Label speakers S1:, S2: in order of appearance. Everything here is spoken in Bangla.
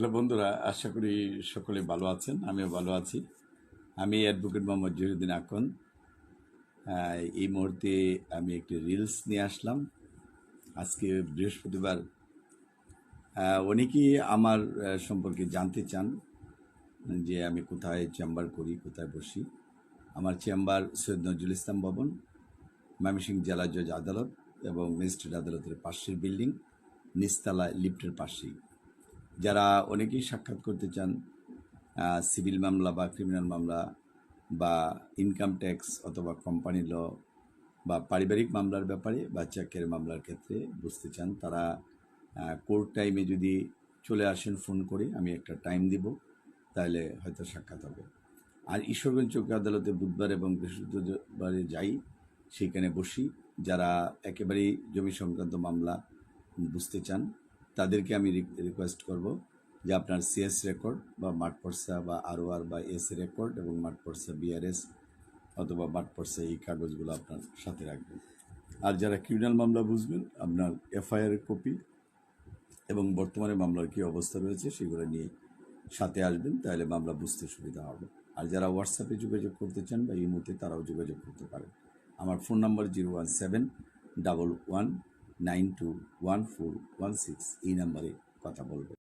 S1: হ্যালো বন্ধুরা, আশা করি সকলে ভালো আছেন, আমিও ভালো আছি। আমি অ্যাডভোকেট মোহাম্মদ জহিরুদ্দিন আকন। এই মুহূর্তে আমি একটি রিলস নিয়ে আসলাম। আজকে বৃহস্পতিবার। অনেকেই আমার সম্পর্কে জানতে চান যে আমি কোথায় চেম্বার করি, কোথায় বসি। আমার চেম্বার সৈয়দ নজরুল ইসলাম ভবন, ময়মনসিংহ জেলা জজ আদালত এবং ম্যাজিস্ট্রেট আদালতের পাশের বিল্ডিং, নিচতলা লিফটের পাশেই। যারা অনেকেই সাক্ষাৎ করতে চান সিভিল মামলা বা ক্রিমিনাল মামলা বা ইনকাম ট্যাক্স অথবা কোম্পানি ল বা পারিবারিক মামলার ব্যাপারে বা চেকের মামলার ক্ষেত্রে বুঝতে চান, তারা কোর্ট টাইমে যদি চলে আসেন ফোন করে, আমি একটা টাইম দিব, তাহলে হয়তো সাক্ষাৎ হবে। আর ঈশ্বরগঞ্জ চৌকি আদালতে বুধবার এবং বৃহস্পতিবারে যাই সেইখানে বসি। যারা একেবারেই জমি সংক্রান্ত মামলা বুঝতে চান তাদেরকে আমি রিকোয়েস্ট করব যে আপনার সিএস রেকর্ড বা মাঠ পর্সা বা আরওআর বা এস রেকর্ড এবং মাঠ পর্সা বিআরএস অথবা মাঠ পর্সা এই কাগজগুলো আপনার সাথে রাখবেন। আর যারা ক্রিমিনাল মামলা বুঝবেন, আপনার এফআইআর কপি এবং বর্তমানে মামলার কী অবস্থা রয়েছে সেগুলো নিয়ে সাথে আসবেন, তাহলে মামলা বুঝতে সুবিধা হবে। আর যারা হোয়াটসঅ্যাপে যোগাযোগ করতে চান বা ইমোতে তারাও যোগাযোগ করতে পারেন। আমার phone number zero one seven double one nine two one four one six এই নাম্বারে কথা বলবেন